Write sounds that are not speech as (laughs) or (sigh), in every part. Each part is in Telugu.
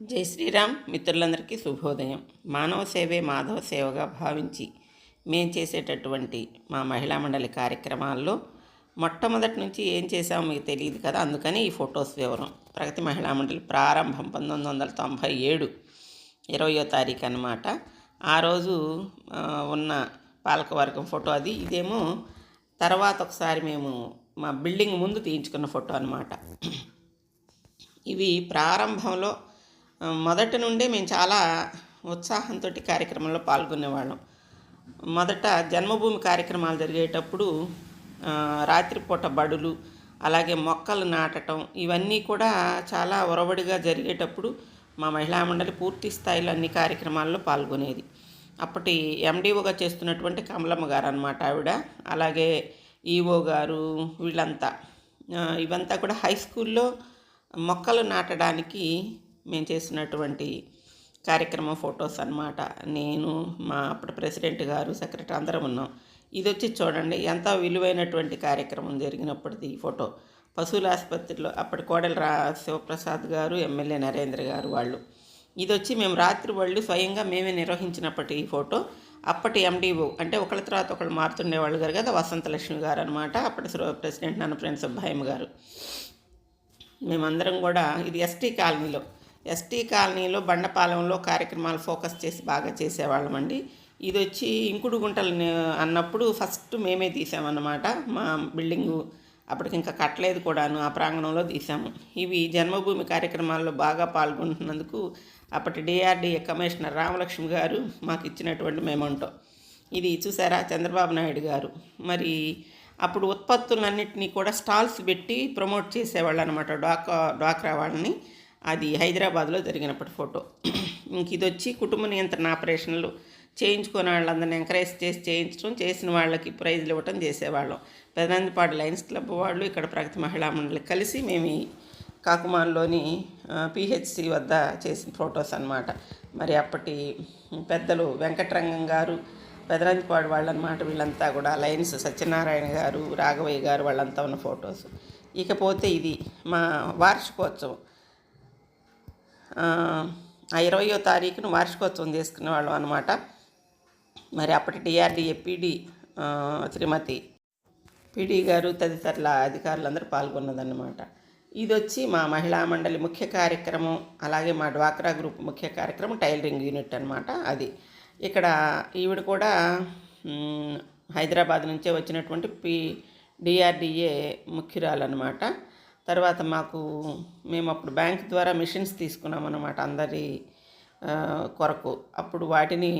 జై శ్రీరామ్. మిత్రులందరికీ శుభోదయం. మానవ సేవే మాధవ సేవగా భావించి మేం చేసేటటువంటి మా మహిళా మండలి కార్యక్రమాల్లో మొట్టమొదటి నుంచి ఏం చేసామో మీకు తెలియదు కదా అందుకని ఈ ఫొటోస్ వివరం. ప్రగతి మహిళా మండలి ప్రారంభం పంతొమ్మిది వందల తొంభై ఏడు ఇరవయో తారీఖు అనమాట ఆ రోజు ఉన్న పాలకవర్గం ఫోటో అది. ఇదేమో తర్వాత ఒకసారి మేము మా బిల్డింగ్ ముందు తీయించుకున్న ఫోటో అనమాట ఇవి ప్రారంభంలో మొదటి నుండే మేము చాలా ఉత్సాహంతో కార్యక్రమంలో పాల్గొనేవాళ్ళం. మొదట జన్మభూమి కార్యక్రమాలు జరిగేటప్పుడు రాత్రిపూట బడులు అలాగే మొక్కలు నాటటం ఇవన్నీ కూడా చాలా ఒరవడిగా జరిగేటప్పుడు మా మహిళా మండలి పూర్తి స్థాయిలో అన్ని కార్యక్రమాల్లో పాల్గొనేది. అప్పటి ఎండిఓగా చేస్తున్నటువంటి కమలమ్మ గారు అనమాట ఆవిడ అలాగే ఈఓ గారు వీళ్ళంతా. ఇవంతా కూడా హై స్కూల్లో మొక్కలు నాటడానికి మేము చేసినటువంటి కార్యక్రమం ఫొటోస్ అన్నమాట. నేను మా అప్పటి ప్రెసిడెంట్ గారు సెక్రటరీ అందరం ఉన్నాం. ఇది వచ్చి చూడండి ఎంత విలువైనటువంటి కార్యక్రమం జరిగినప్పటిది ఈ ఫోటో. పశువుల ఆసుపత్రిలో అప్పటి కోడలు రా శివప్రసాద్ గారు ఎమ్మెల్యే నరేంద్ర గారు వాళ్ళు. ఇది వచ్చి మేము రాత్రి వాళ్ళు స్వయంగా మేమే నిర్వహించినప్పటి ఈ ఫోటో. అప్పటి ఎండిఓ అంటే ఒకళ్ళ తర్వాత ఒకళ్ళు మారుతుండేవాళ్ళు గారు కదా వసంతలక్ష్మి గారు అనమాట అప్పటి ప్రెసిడెంట్ నన్ను ఫ్రెండ్స్ సుబ్బాయమ్మ గారు. మేమందరం కూడా ఇది ఎస్టీ కాలనీలో ఎస్టీ కాలనీలో బండపాలెంలో కార్యక్రమాలు ఫోకస్ చేసి బాగా చేసేవాళ్ళమండి ఇది వచ్చి ఇంకుడు గుంటలు అన్నప్పుడు ఫస్ట్ మేమే తీసామన్నమాట. మా బిల్డింగు అప్పటికి ఇంకా కట్టలేదు కూడాను ఆ ప్రాంగణంలో తీసాము. ఇవి జన్మభూమి కార్యక్రమాల్లో బాగా పాల్గొంటున్నందుకు అప్పటి డిఆర్డీఏ కమిషనర్ రామలక్ష్మి గారు మాకు ఇచ్చినటువంటి మేమంటో. ఇది చూసారా చంద్రబాబు నాయుడు గారు. మరి అప్పుడు ఉత్పత్తులన్నింటినీ కూడా స్టాల్స్ పెట్టి ప్రమోట్ చేసేవాళ్ళు అనమాట డ్వాకా డ్వాక్రా వాళ్ళని. అది హైదరాబాద్లో జరిగినప్పటి ఫోటో. ఇంక ఇది వచ్చి కుటుంబ నియంత్రణ ఆపరేషన్లు చేయించుకున్న వాళ్ళందరిని ఎంకరేజ్ చేసి చేయించడం చేసిన వాళ్ళకి ప్రైజ్లు ఇవ్వటం చేసేవాళ్ళం. పెదనందిపాడు లయన్స్ క్లబ్ వాళ్ళు ఇక్కడ ప్రగతి మహిళా మండలి కలిసి మేము కాకుమాన్లోని పిహెచ్సి వద్ద చేసిన ఫొటోస్ అన్నమాట. మరి అప్పటి పెద్దలు వెంకటరంగం గారు పెదనందిపాడు వాళ్ళనమాట వీళ్ళంతా కూడా. లయన్స్ సత్యనారాయణ గారు రాఘవయ్య గారు వాళ్ళంతా ఉన్న ఫొటోస్. ఇకపోతే ఇది మా వార్షికోత్సవం. ఆ, ఇరవయో తారీఖున వార్షికోత్సవం చేసుకునే వాళ్ళం అనమాట మరి అప్పటి డిఆర్డిఏ పీడి శ్రీమతి పీడీ గారు తదితరుల అధికారులందరూ పాల్గొన్నదన్నమాట. ఇది వచ్చి మా మహిళా మండలి ముఖ్య కార్యక్రమం అలాగే మా డ్వాక్రా గ్రూప్ ముఖ్య కార్యక్రమం టైలరింగ్ యూనిట్ అనమాట అది. ఇక్కడ ఈవిడ కూడా హైదరాబాద్ నుంచే వచ్చినటువంటి పి డిఆర్డిఏ ముఖ్యురాలన్నమాట. తర్వాత మాకు మేము అప్పుడు బ్యాంక్ ద్వారా మిషన్స్ తీసుకున్నాం అనమాట అందరి కొరకు. అప్పుడు వాటిని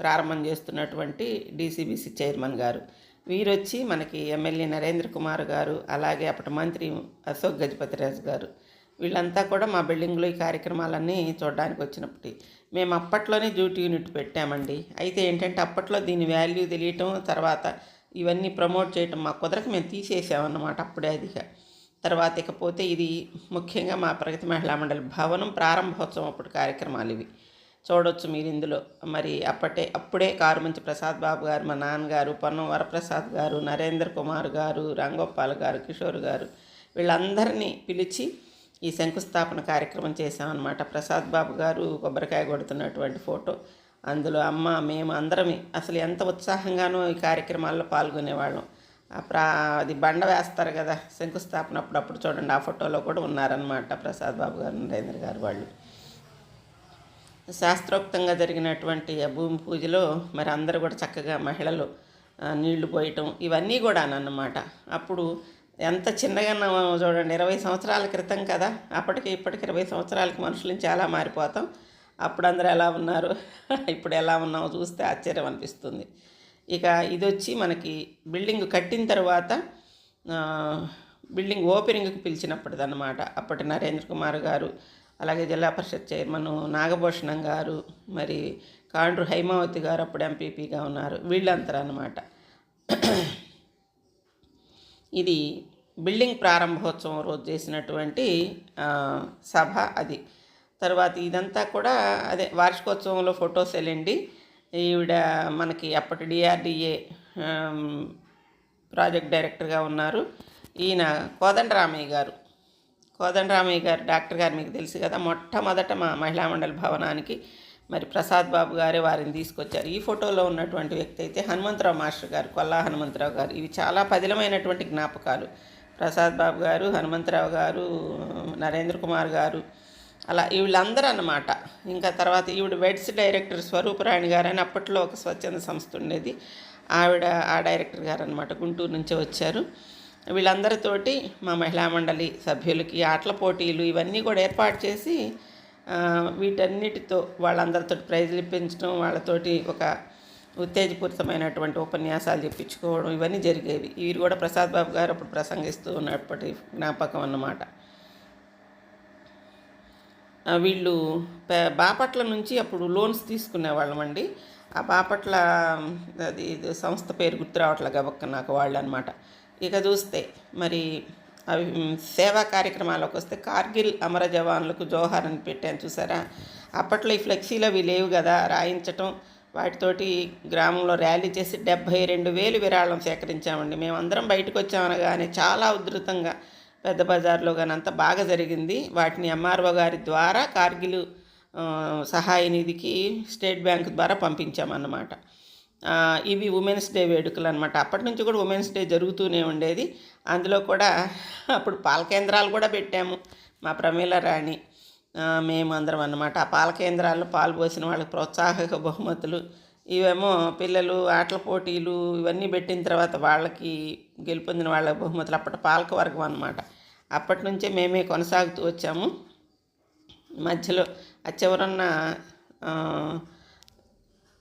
ప్రారంభం చేస్తున్నటువంటి డీసీబీసీ చైర్మన్ గారు. వీరొచ్చి మనకి ఎమ్మెల్యే నరేంద్ర కుమార్ గారు అలాగే అప్పటి మంత్రి అశోక్ గజపతిరాజు గారు. వీళ్ళంతా కూడా మా బిల్డింగ్లో ఈ కార్యక్రమాలన్నీ చూడడానికి వచ్చినప్పటి. మేము అప్పట్లోనే డ్యూటీ యూనిట్ పెట్టామండి. అయితే ఏంటంటే అప్పట్లో దీని వాల్యూ తెలియటం తర్వాత ఇవన్నీ ప్రమోట్ చేయటం మా కుదరకు మేము తీసేసామన్నమాట అప్పుడే అదిగా. తర్వాత ఇకపోతే ఇది ముఖ్యంగా మా ప్రగతి మహిళా మండలి భవనం ప్రారంభోత్సవం అప్పుడు కార్యక్రమాలు ఇవి. చూడొచ్చు మీరు ఇందులో. మరి అప్పటే అప్పుడే కారుమంచి ప్రసాద్ బాబు గారు మా నాన్నగారు పొన్నం వరప్రసాద్ గారు నరేంద్ర కుమార్ గారు రంగోపాల్ గారు కిషోర్ గారు వీళ్ళందరినీ పిలిచి ఈ శంకుస్థాపన కార్యక్రమం చేశామన్నమాట. ప్రసాద్ బాబు గారు కొబ్బరికాయ కొడుతున్నటువంటి ఫోటో. అందులో అమ్మ మేము అందరమే అసలు ఎంత ఉత్సాహంగానో ఈ కార్యక్రమాల్లో పాల్గొనేవాళ్ళం. ప్రా అది బండ వేస్తారు కదా శంకుస్థాపన అప్పుడప్పుడు చూడండి. ఆ ఫోటోలో కూడా ఉన్నారనమాట ప్రసాద్ బాబు గారు నరేంద్ర గారు వాళ్ళు. శాస్త్రోక్తంగా జరిగినటువంటి ఆ భూమి పూజలో మరి అందరూ కూడా చక్కగా మహిళలు నీళ్ళు పోయటం ఇవన్నీ కూడా అన్నమాట. అప్పుడు ఎంత చిన్నగా చూడండి ఇరవై సంవత్సరాల క్రితం కదా. అప్పటికి ఇప్పటికి ఇరవై సంవత్సరాలకి మనుషులను చాలా మారిపోతాం. అప్పుడు అందరూ ఎలా ఉన్నారు? (laughs) ఇప్పుడు ఎలా ఉన్నామో చూస్తే ఆశ్చర్యం అనిపిస్తుంది. ఇక ఇది వచ్చి మనకి బిల్డింగ్ కట్టిన తర్వాత బిల్డింగ్ ఓపెనింగ్కి పిలిచినప్పటిది అనమాట అప్పటి నరేంద్ర కుమార్ గారు అలాగే జిల్లా పరిషత్ చైర్మన్ నాగభూషణం గారు మరి కాండ్రు హైమావతి గారు అప్పుడు ఎంపీపీగా ఉన్నారు. వీళ్ళంతా అనమాట ఇది బిల్డింగ్ ప్రారంభోత్సవం రోజు చేసినటువంటి సభ అది. తర్వాత ఇదంతా కూడా అదే వార్షికోత్సవంలో ఫొటోస్ వెళ్ళండి. ఈవిడ మనకి అప్పటి డిఆర్డిఏ ప్రాజెక్ట్ డైరెక్టర్గా ఉన్నారు. ఈయన కోదండరామయ్య గారు. కోదండరామయ్య గారు డాక్టర్ గారు మీకు తెలుసు కదా మొట్టమొదట మా మహిళా మండలి భవనానికి మరి ప్రసాద్ బాబు గారే వారిని తీసుకొచ్చారు. ఈ ఫోటోలో ఉన్నటువంటి వ్యక్తి అయితే హనుమంతరావు మాస్టర్ గారు కొల్లా హనుమంతరావు గారు. ఇవి చాలా పదిలమైనటువంటి జ్ఞాపకాలు. ప్రసాద్ బాబు గారు హనుమంతరావు గారు నరేంద్ర కుమార్ గారు అలా వీళ్ళందరూ అన్నమాట ఇంకా తర్వాత ఈవిడ వెడ్స్ డైరెక్టర్ స్వరూపరాణి గారు అని అప్పట్లో ఒక స్వచ్ఛంద సంస్థ ఉండేది. ఆవిడ ఆ డైరెక్టర్ గారు అనమాట గుంటూరు నుంచే వచ్చారు. వీళ్ళందరితోటి మా మహిళా మండలి సభ్యులకి ఆటల పోటీలు ఇవన్నీ కూడా ఏర్పాటు చేసి వీటన్నిటితో వాళ్ళందరితో ప్రైజులు ఇప్పించడం వాళ్ళతోటి ఒక ఉత్తేజపూరితమైనటువంటి ఉపన్యాసాలు చెప్పించుకోవడం ఇవన్నీ జరిగేవి. ఇవి కూడా ప్రసాద్ బాబు గారు అప్పుడు ప్రసంగిస్తూ ఉన్నప్పటి జ్ఞాపకం అన్నమాట. వీళ్ళు బాపట్ల నుంచి అప్పుడు లోన్స్ తీసుకునేవాళ్ళమండి ఆ బాపట్ల అది ఇది సంస్థ పేరు గుర్తు రావట్లే గబక్క నాకు వాళ్ళు అనమాట ఇక చూస్తే మరి అవి సేవా కార్యక్రమాలకు వస్తే కార్గిల్ అమర జవాన్లకు జోహార్ అని పెట్టాను చూసారా? అప్పట్లో ఈ ఫ్లెక్సీలు అవి లేవు కదా రాయించటం. వాటితోటి గ్రామంలో ర్యాలీ చేసి డెబ్భై రెండు వేలు విరాళం సేకరించామండి. మేమందరం బయటకు వచ్చామనగానే చాలా ఉధృతంగా పెద్ద బజార్లో కానీ అంతా బాగా జరిగింది. వాటిని ఎంఆర్ఓ గారి ద్వారా కార్గిల్ సహాయ నిధికి స్టేట్ బ్యాంక్ ద్వారా పంపించామన్నమాట. ఇవి ఉమెన్స్ డే వేడుకలు అనమాట అప్పటి నుంచి కూడా ఉమెన్స్ డే జరుగుతూనే ఉండేది. అందులో కూడా అప్పుడు పాల కేంద్రాలు కూడా పెట్టాము. మా ప్రమీల రాణి మేము అందరం అన్నమాట. ఆ పాల కేంద్రాల్లో పాలు పోసిన వాళ్ళకి ప్రోత్సాహక బహుమతులు ఇవేమో పిల్లలు ఆటల పోటీలు ఇవన్నీ పెట్టిన తర్వాత వాళ్ళకి గెలుపొందిన వాళ్ళ బహుమతులు అప్పటి పాలక వర్గం అనమాట అప్పటి నుంచే మేమే కొనసాగుతూ వచ్చాము. మధ్యలో ఆ చివరన్న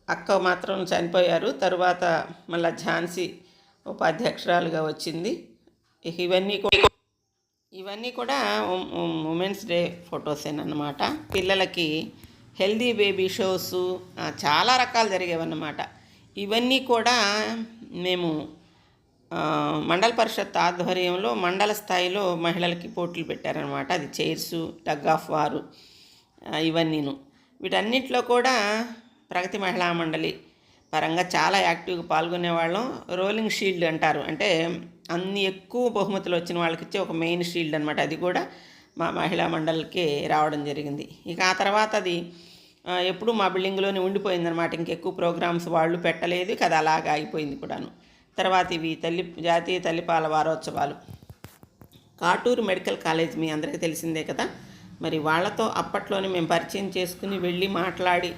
అక్క మాత్రం చనిపోయారు. తరువాత మళ్ళీ ఝాన్సీ ఉపాధ్యక్షురాలుగా వచ్చింది. ఇవన్నీ కూడా ఇవన్నీ కూడా ఉమెన్స్ డే ఫొటోసేనమాట పిల్లలకి హెల్దీ బేబీ షోస్ చాలా రకాలు జరిగేవన్నమాట. ఇవన్నీ కూడా మేము మండల పరిషత్ ఆధ్వర్యంలో మండల స్థాయిలో మహిళలకి పోటీలు పెట్టారనమాట అది చైర్స్ టగ్ ఆఫ్ వారు ఇవన్నీను. వీటన్నిటిలో కూడా ప్రగతి మహిళా మండలి పరంగా చాలా యాక్టివ్గా పాల్గొనేవాళ్ళం. రోలింగ్ షీల్డ్ అంటారు. అంటే అన్ని ఎక్కువ బహుమతులు వచ్చిన వాళ్ళకి ఇచ్చే ఒక మెయిన్ షీల్డ్ అనమాట అది కూడా మా మహిళా మండలికి రావడం జరిగింది. ఇక ఆ తర్వాత అది ఎప్పుడు ఎప్పుడూ మా బిల్డింగ్లోనే ఉండిపోయిందనమాట ఇంకెక్కువ ప్రోగ్రామ్స్ వాళ్ళు పెట్టలేదు. కదా అలాగా అయిపోయింది కూడాను. తర్వాత ఇవి తల్లి జాతీయ తల్లిపాల వారోత్సవాలు. కాటూరు మెడికల్ కాలేజ్ మీ అందరికీ తెలిసిందే కదా? మరి వాళ్ళతో అప్పట్లోనే మేము పరిచయం చేసుకుని వెళ్ళి మాట్లాడి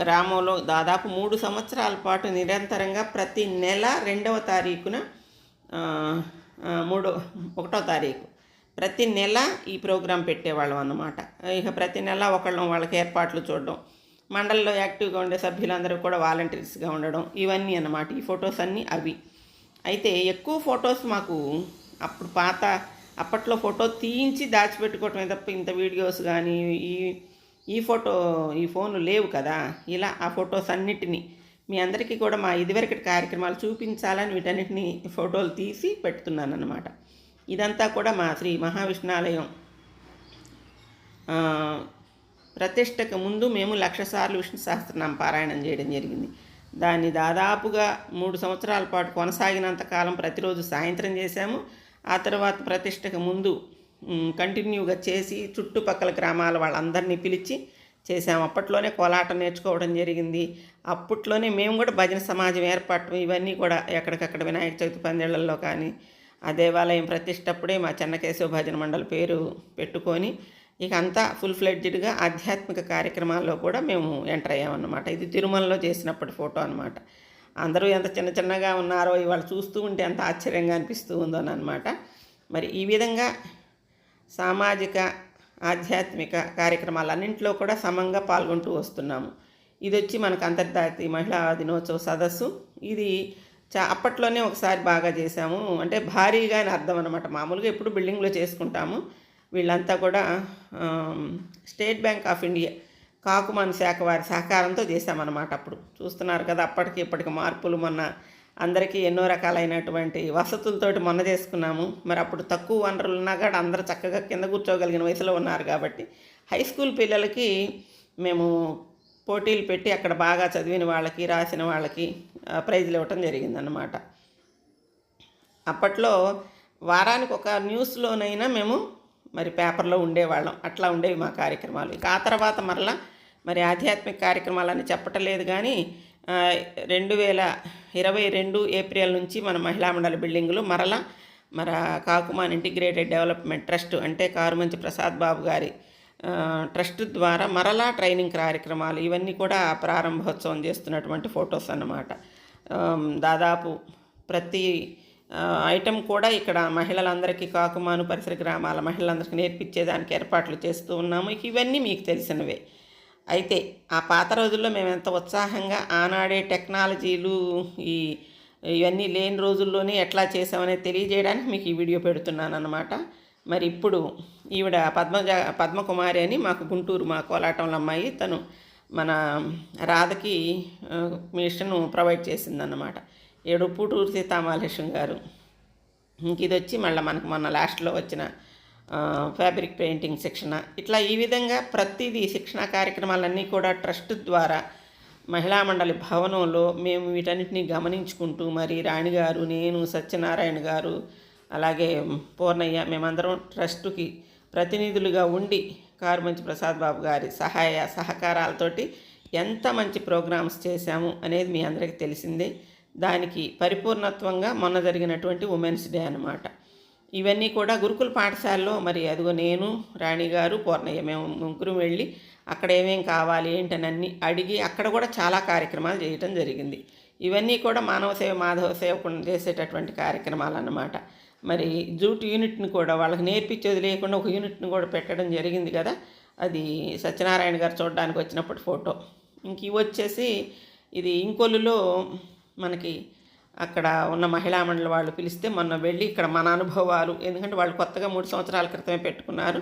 గ్రామంలో దాదాపు మూడు సంవత్సరాల పాటు నిరంతరంగా ప్రతి నెల రెండవ తారీఖున మూడో ఒకటో తారీఖు. ప్రతి నెల ఈ ప్రోగ్రాం పెట్టేవాళ్ళం అన్నమాట. ఇక ప్రతి నెల ఒకళ్ళం వాళ్ళకి ఏర్పాట్లు చూడడం. మండలిలో యాక్టివ్గా ఉండే సభ్యులందరూ కూడా వాలంటీర్స్గా ఉండడం ఇవన్నీ అన్నమాట. ఈ ఫొటోస్ అన్నీ అవి. అయితే ఎక్కువ ఫొటోస్ మాకు అప్పుడు పాత అప్పట్లో ఫోటో తీయించి దాచిపెట్టుకోవటమే తప్ప ఇంత వీడియోస్ కానీ ఈ ఈ ఫోటో ఈ ఫోన్లు లేవు కదా. ఇలా ఆ ఫొటోస్ అన్నిటినీ మీ అందరికీ కూడా మా ఇదివరకటి కార్యక్రమాలు చూపించాలని వీటన్నిటిని ఫోటోలు తీసి పెడుతున్నాను అన్నమాట. ఇదంతా కూడా మా శ్రీ మహావిష్ణాలయం ప్రతిష్టకు ముందు మేము లక్షసార్లు విష్ణు సహస్రనామ పారాయణం చేయడం జరిగింది. దాన్ని దాదాపుగా మూడు సంవత్సరాల పాటు కొనసాగినంత కాలం ప్రతిరోజు సాయంత్రం చేశాము. ఆ తర్వాత ప్రతిష్టకు ముందు కంటిన్యూగా చేసి చుట్టుపక్కల గ్రామాల వాళ్ళందరినీ పిలిచి చేసాము అప్పట్లోనే కోలాటం నేర్చుకోవడం జరిగింది. అప్పట్లోనే మేము కూడా భజన సమాజం ఏర్పడటం ఇవన్నీ కూడా ఎక్కడికక్కడ వినాయక చవితి పందిళ్ళల్లో కానీ ఆ దేవాలయం ప్రతిష్టప్పుడే మా చెన్నకేశవ భజన మండలి పేరు పెట్టుకొని ఇక అంతా ఫుల్ ఫ్లెడ్జ్డ్గా ఆధ్యాత్మిక కార్యక్రమాల్లో కూడా మేము ఎంటర్ అయ్యామన్నమాట. ఇది తిరుమలలో చేసినప్పటి ఫోటో అనమాట అందరూ ఎంత చిన్న చిన్నగా ఉన్నారో ఇవాళ చూస్తూ ఉంటే ఎంత ఆశ్చర్యంగా అనిపిస్తూ ఉందో అనమాట మరి ఈ విధంగా సామాజిక ఆధ్యాత్మిక కార్యక్రమాలన్నింటిలో కూడా సమంగా పాల్గొంటూ వస్తున్నాము. ఇది వచ్చి మనకు అంతర్జాతీయ మహిళా దినోత్సవ సదస్సు. ఇది చా అప్పట్లోనే ఒకసారి బాగా చేశాము. అంటే భారీగా అని అర్థం అనమాట మామూలుగా ఎప్పుడు బిల్డింగ్లో చేసుకుంటాము. వీళ్ళంతా కూడా state bank of India Kakuman శాఖ వారి సహకారంతో చేశామన్నమాట అప్పుడు. చూస్తున్నారు కదా అప్పటికి ఇప్పటికి మార్పులు మొన్న అందరికీ ఎన్నో రకాలైనటువంటి వసతులతోటి మొన్న చేసుకున్నాము. మరి అప్పుడు తక్కువ వనరులు ఉన్నా కూడా అందరూ చక్కగా కింద కూర్చోగలిగిన వయసులో ఉన్నారు కాబట్టి హై స్కూల్ పిల్లలకి మేము పోటీలు పెట్టి అక్కడ బాగా చదివిన వాళ్ళకి రాసిన వాళ్ళకి ప్రైజ్లు ప్రైజులు ఇవ్వటం జరిగిందన్నమాట. అప్పట్లో వారానికి ఒక న్యూస్లోనైనా మేము మరి పేపర్లో ఉండేవాళ్ళం. అట్లా ఉండేవి మా కార్యక్రమాలు. ఇక ఆ తర్వాత మరలా మరి ఆధ్యాత్మిక కార్యక్రమాలని చెప్పటలేదు కానీ రెండు వేల ఇరవై రెండు ఏప్రిల్ నుంచి మన మహిళా మండలి బిల్డింగులు మరలా మన కాకుమాన్ ఇంటిగ్రేటెడ్ డెవలప్మెంట్ ట్రస్ట్ అంటే కారుమంచి ప్రసాద్ బాబు గారి ట్రస్ట్ ద్వారా మరలా ట్రైనింగ్ కార్యక్రమాలు ఇవన్నీ కూడా ప్రారంభోత్సవం చేస్తున్నటువంటి ఫొటోస్ అన్నమాట. దాదాపు ప్రతి ఐటెం కూడా ఇక్కడ మహిళలందరికీ కాకుమాను పరిసర గ్రామాల మహిళలందరికీ నేర్పించేదానికి ఏర్పాట్లు చేస్తూ ఉన్నాము. ఇవన్నీ మీకు తెలిసినవే. అయితే ఆ పాత రోజుల్లో మేము ఎంత ఉత్సాహంగా ఆనాడే టెక్నాలజీలు ఈ ఇవన్నీ లేని రోజుల్లోనే ఎట్లా చేసామనేది తెలియజేయడానికి మీకు ఈ వీడియో పెడుతున్నాను అనమాట మరి ఇప్పుడు ఈవిడ పద్మజ పద్మకుమారి అని మాకు గుంటూరు మా కోలాటంలో అమ్మాయి. తను మన రాధకి ఆ, మిషన్ ప్రొవైడ్ చేసిందన్నమాట. ఏడు పూటూరు సీతామహాలక్ష్మి గారు. ఇంక ఇది వచ్చి మళ్ళీ మనకు మొన్న లాస్ట్లో వచ్చిన ఫ్యాబ్రిక్ పెయింటింగ్ శిక్షణ. ఇట్లా ఈ విధంగా ప్రతిదీ శిక్షణ కార్యక్రమాలన్నీ కూడా ట్రస్ట్ ద్వారా మహిళా మండలి భవనంలో మేము వీటన్నిటిని గమనించుకుంటూ మరి రాణి గారు నేను సత్యనారాయణ గారు అలాగే పూర్ణయ్య మేమందరం ట్రస్టుకి ప్రతినిధులుగా ఉండి కారుమంచి ప్రసాద్ బాబు గారి సహాయ సహకారాలతోటి ఎంత మంచి ప్రోగ్రామ్స్ చేశాము అనేది మీ అందరికీ తెలిసిందే. దానికి పరిపూర్ణత్వంగా మొన్న జరిగినటువంటి ఉమెన్స్ డే అనమాట ఇవన్నీ కూడా గురుకుల పాఠశాలలో మరి అదిగో నేను రాణి గారు పూర్ణయ్య మేము ముగ్గురు వెళ్ళి అక్కడ ఏమేం కావాలి ఏంటని అన్ని అడిగి అక్కడ కూడా చాలా కార్యక్రమాలు చేయటం జరిగింది. ఇవన్నీ కూడా మానవ సేవ మాధవ సేవకుండా చేసేటటువంటి కార్యక్రమాలు అన్నమాట. మరి జూట్ యూనిట్ని కూడా వాళ్ళకి నేర్పించేది లేకుండా ఒక యూనిట్ని కూడా పెట్టడం జరిగింది కదా. అది సత్యనారాయణ గారు చూడడానికి వచ్చినప్పుడు ఫోటో. ఇంక ఇవి వచ్చేసి ఇది ఇంకొల్లులో మనకి అక్కడ ఉన్న మహిళా మండలి వాళ్ళు పిలిస్తే మొన్న వెళ్ళి ఇక్కడ మన అనుభవాలు ఎందుకంటే వాళ్ళు కొత్తగా మూడు సంవత్సరాల క్రితమే పెట్టుకున్నారు.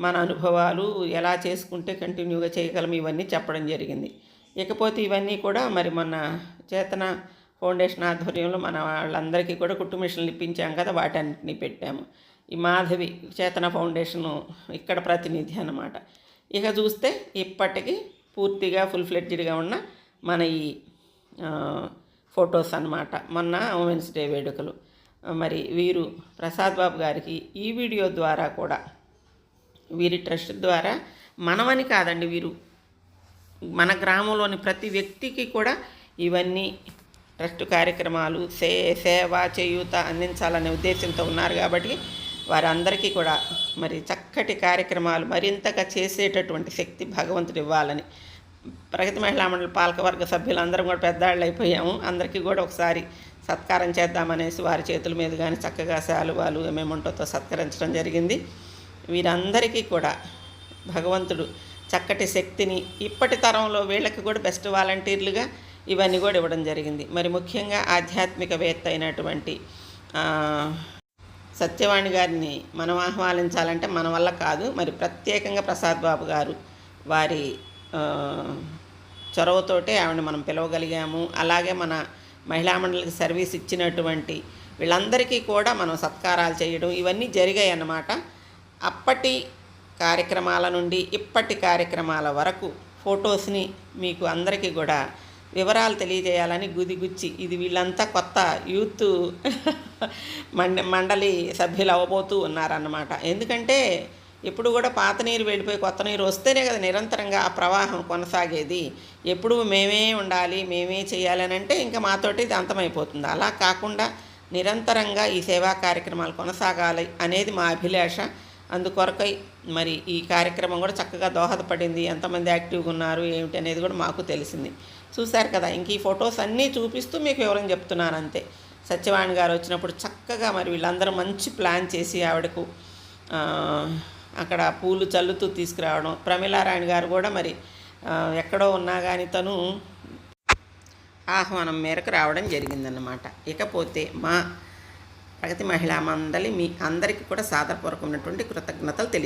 మన అనుభవాలు ఎలా చేసుకుంటే కంటిన్యూగా చేయగలం ఇవన్నీ చెప్పడం జరిగింది. ఇకపోతే ఇవన్నీ కూడా మరి మొన్న చేతన ఫౌండేషన్ ఆధ్వర్యంలో మన వాళ్ళందరికీ కూడా కుట్టు మిషన్లు ఇప్పించాం కదా వాటన్నిటిని పెట్టాము. ఈ మాధవి చేతన ఫౌండేషను ఇక్కడ ప్రతినిధి అన్నమాట. ఇక చూస్తే ఇప్పటికీ పూర్తిగా ఫుల్ ఫ్లెడ్జ్డ్గా ఉన్న మన ఈ ఫొటోస్ అన్నమాట. మొన్న ఉమెన్స్ డే వేడుకలు. మరి వీరు ప్రసాద్ బాబు గారికి ఈ వీడియో ద్వారా కూడా వీరి ట్రస్ట్ ద్వారా మనమని కాదండి వీరు. మన గ్రామంలోని ప్రతి వ్యక్తికి కూడా ఇవన్నీ ట్రస్ట్ కార్యక్రమాలు సే సేవ చేయూత అందించాలనే ఉద్దేశంతో ఉన్నారు కాబట్టి వారందరికీ కూడా మరి చక్కటి కార్యక్రమాలు మరింతగా చేసేటటువంటి శక్తి భగవంతుడు ఇవ్వాలని ప్రగతి మహిళా మండలి పాలకవర్గ సభ్యులందరం కూడా పెద్దవాళ్ళు అయిపోయాము అందరికీ కూడా ఒకసారి సత్కారం చేద్దామనేసి వారి చేతుల మీద కానీ చక్కగా శాలువాలు ఏమేముంటోతో సత్కరించడం జరిగింది. వీరందరికీ కూడా భగవంతుడు చక్కటి శక్తిని ఇప్పటి తరంలో వీళ్ళకి కూడా బెస్ట్ వాలంటీర్లుగా ఇవన్నీ కూడా ఇవ్వడం జరిగింది. మరి ముఖ్యంగా ఆధ్యాత్మికవేత్త అయినటువంటి సత్యవాణి గారిని మనం ఆహ్వానించాలంటే మన వల్ల కాదు. మరి ప్రత్యేకంగా ప్రసాద్ బాబు గారు వారి చొరవతోటే ఆవిడని మనం పిలవగలిగాము. అలాగే మన మహిళా మండలికి సర్వీస్ ఇచ్చినటువంటి వీళ్ళందరికీ కూడా మనం సత్కారాలు చేయడం ఇవన్నీ జరిగాయి అన్నమాట. అప్పటి కార్యక్రమాల నుండి ఇప్పటి కార్యక్రమాల వరకు ఫొటోస్ని మీకు అందరికీ కూడా వివరాలు తెలియజేయాలని గుదిగుచ్చి ఇది వీళ్ళంతా కొత్త యూత్ (laughs) మండ మండలి సభ్యులు అవ్వబోతూ ఉన్నారన్నమాట. ఎందుకంటే ఎప్పుడు కూడా పాత నీరు వెళ్ళిపోయి కొత్త నీరు వస్తేనే కదా నిరంతరంగా ఆ ప్రవాహం కొనసాగేది. ఎప్పుడు మేమే ఉండాలి మేమే చేయాలని అంటే ఇంకా మాతోటి ఇది అంతమైపోతుంది. అలా కాకుండా నిరంతరంగా ఈ సేవా కార్యక్రమాలు కొనసాగాలి అనేది మా అభిలాష. అందుకొరకై మరి ఈ కార్యక్రమం కూడా చక్కగా దోహదపడింది. ఎంతమంది యాక్టివ్గా ఉన్నారు ఏమిటి అనేది కూడా మాకు తెలిసింది. చూశారు కదా ఇంక ఈ ఫొటోస్ అన్నీ చూపిస్తూ మీకు వివరం చెప్తున్నాను అంతే. సత్యవాణి గారు వచ్చినప్పుడు చక్కగా మరి వీళ్ళందరూ మంచి ప్లాన్ చేసి ఆవిడకు అక్కడ పూలు చల్లుతూ తీసుకురావడం. ప్రమిళారాయణ గారు కూడా మరి ఎక్కడో ఉన్నా కానీ తను ఆహ్వానం మేరకు రావడం జరిగిందన్నమాట. ఇకపోతే మా ప్రగతి మహిళా మండలి మీ అందరికీ కూడా సాదరపూర్వకమైనటువంటి కృతజ్ఞతలు తెలియ